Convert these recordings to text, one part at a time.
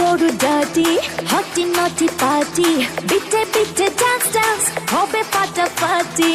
করু ডাটি হটি নটি পাটি বিটে বিটে ডান্স ডান্স হবে ফাটাফাটি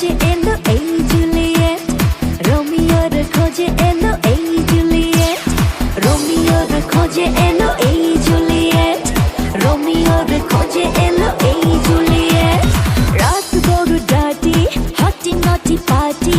খোঁজে এলো এই জুলিয়েট। রোমিওর খোঁজে এলো এই জুলিয়েট। রোমিওর খোঁজে এলো এই জুলিয়েট। রোমিওর খোঁজে এলো এই জুলিয়েট। রাত গরু ডাটি হটি নটি পাটি